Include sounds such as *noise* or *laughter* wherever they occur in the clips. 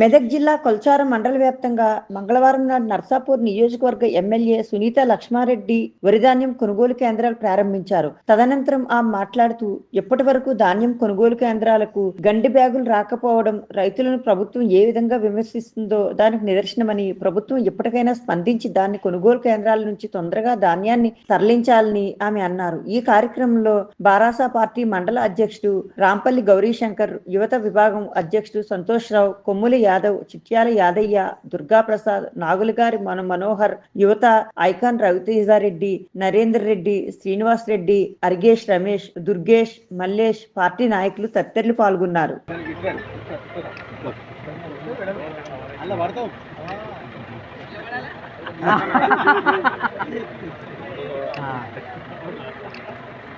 మెదక్ జిల్లా కొల్చారం మండల వ్యాప్తంగా మంగళవారం నాడు నర్సాపూర్ నియోజకవర్గ ఎమ్మెల్యే సునీత లక్ష్మారెడ్డి వరిధాన్యం కొనుగోలు కేంద్రాలు ప్రారంభించారు. తదనంతరం ఆమె మాట్లాడుతూ ఇప్పటి వరకు ధాన్యం కొనుగోలు కేంద్రాలకు గండి బ్యాగులు రాకపోవడం రైతులను ప్రభుత్వం ఏ విధంగా విమర్శిస్తుందో దానికి నిదర్శనమని ప్రభుత్వం ఇప్పటికైనా స్పందించి దాన్ని కొనుగోలు కేంద్రాల నుంచి తొందరగా ధాన్యాన్ని తరలించాలని ఆమె అన్నారు. ఈ కార్యక్రమంలో బారాసా పార్టీ మండల అధ్యక్షుడు రాంపల్లి గౌరీశంకర్ యువత విభాగం అధ్యక్షుడు సంతోష్ రావు కొమ్ములి యాదవ్ చిట్యాల యాదయ్య దుర్గా ప్రసాద్ నాగులగారి మన మనోహర్ యువత ఐకాన్ రవితేజారెడ్డి నరేందర్ రెడ్డి శ్రీనివాస్ రెడ్డి అర్గేష్ రమేష్ దుర్గేష్ మల్లేష్ పార్టీ నాయకులు తదితరులు పాల్గొన్నారు. *laughs*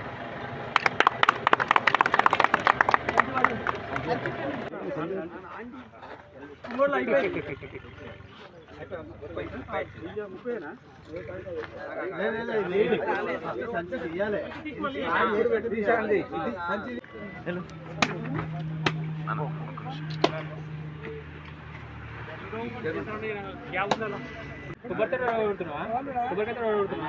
కొబ్బరికాయ కొడుతున్నా కొబ్బరికాయ కొడుతున్నా